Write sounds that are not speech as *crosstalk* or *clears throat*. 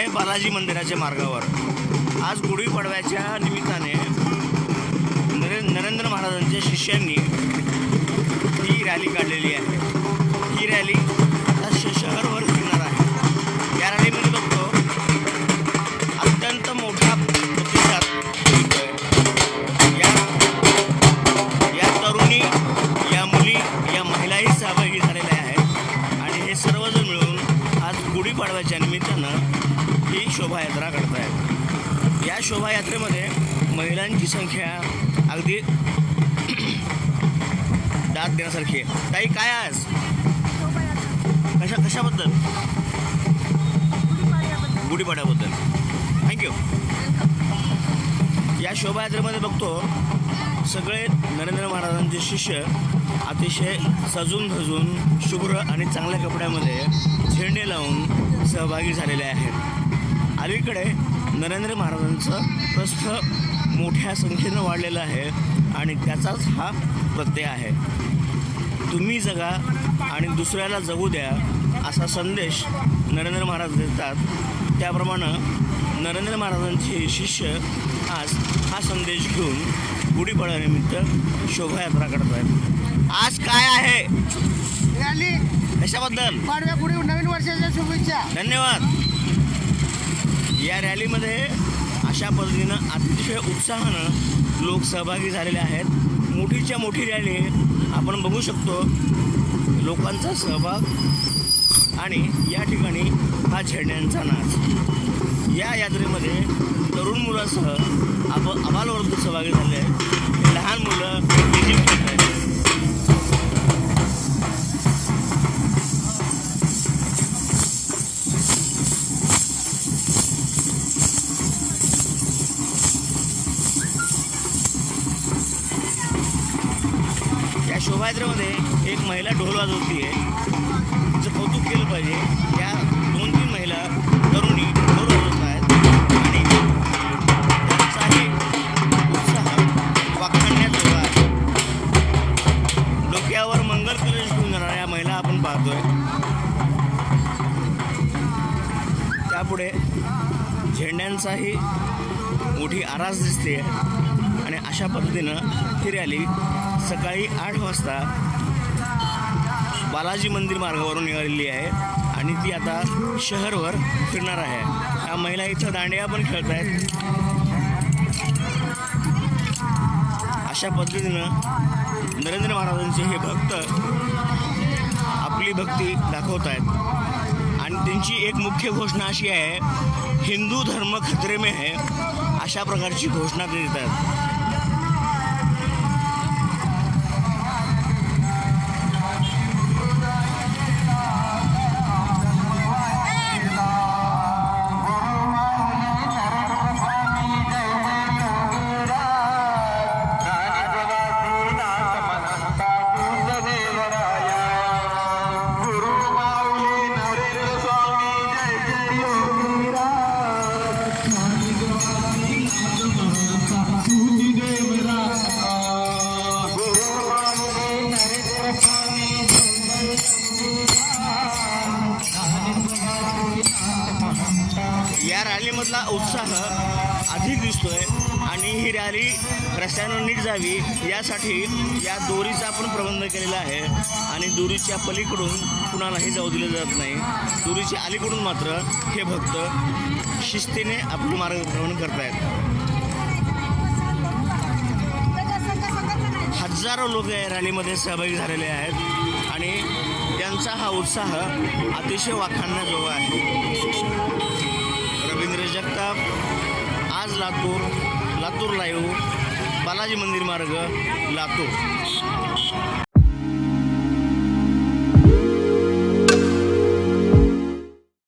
आहे बालाजी मंदिराच्या मार्गावर. आज गुढीपाडव्याच्या निमित्ताने नरे नरेंद्र महाराजांच्या शिष्यांनी ही रॅली काढलेली आहे. ही रॅली आता श शहरभर फिरणार आहे. या रॅलीमध्ये बघतो अत्यंत मोठा प्रतिसाद या या तरुणी या मुली या महिलाही सहभागी झालेल्या आहेत. आणि हे सर्वजण मिळून आज गुढीपाडव्याच्या निमित्तानं ही शोभायात्रा करतायत. या शोभायात्रेमध्ये महिलांची संख्या अगदी *clears throat* दाद देण्यासारखी आहे. ताई काय आज? कशा कशाबद्दल? गुढीपाड्याबद्दल थँक्यू या शोभायात्रेमध्ये बघतो सगळे नरेंद्र महाराजांचे शिष्य अतिशय सजून धजून शुभ्र आणि चांगल्या कपड्यामध्ये झेंडे लावून सहभागी झालेले आहेत. अलीकडे नरेंद्र महाराजांचं प्रस्थ मोठ्या संख्येनं वाढलेलं आहे आणि त्याचाच हा प्रत्यय आहे. तुम्ही जगा आणि दुसऱ्याला जगू द्या असा संदेश नरेंद्र महाराज देतात. त्याप्रमाणे नरेंद्र महाराजांचे शिष्य आज हा संदेश घेऊन गुढीपाडव्यानिमित्त शोभायात्रा करत आहेत आज काय आहे? कशाबद्दल? नवीन वर्षाच्या शुभेच्छा. धन्यवाद. या रॅलीमध्ये अशा पद्धतीनं अतिशय उत्साहानं लोक सहभागी झालेले आहेत. मोठीच्या मोठी रॅली आपण बघू शकतो. लोकांचा सहभाग आणि या ठिकाणी हा झेंड्यांचा नाच. या यात्रेमध्ये तरुण मुलासह अब अबालवर्ग सहभागी झाले आहेत. शोभायात्रेमध्ये एक महिला ढोल वाजवती आहे तिचं कौतुक केलं पाहिजे. या दोन तीन महिला तरुणी ढोल वाजवत आहेत आणि त्यांचाही उत्साह वाखाणण्याजोगा आहे. डोक्यावर मंगल कलश घेऊन जाणाऱ्या महिला आपण पाहतोय. त्यापुढे झेंड्यांचाही मोठी आरास दिसते अशा पद्धतीनं ही रॅली सकाळी आठ वाजता बालाजी मंदिर मार्गावरून निघालेली आहे आणि ती आता शहरवर फिरणार आहे. या महिला इथं दांडिया पण खेळत आहेत अशा पद्धतीनं नरेंद्र महाराजांचे हे भक्त आपली भक्ती दाखवत आहेत आणि त्यांची एक मुख्य घोषणा अशी आहे हिंदू धर्म खतरे में है अशा प्रकारची घोषणा ते देतात. या रॅलीमधला उत्साह अधिक दिसतोय आणि ही रॅली रस्त्यानं नीट जावी यासाठी या दोरीचा आपण प्रबंध केलेला आहे आणि दोरीच्या पलीकडून कुणालाही जाऊ दिलं जात नाही. दोरीच्या अलीकडून मात्र हे भक्त शिस्तीने आपलं मार्गक्रमण करतायत. हजारो लोक या रॅलीमध्ये सहभागी झालेले आहेत आणि त्यांचा हा उत्साह अतिशय वाखाणण्याजोगा आहे. शकता आज लातूर लातूर लाईव्ह बालाजी मंदिर मार्ग लातूर.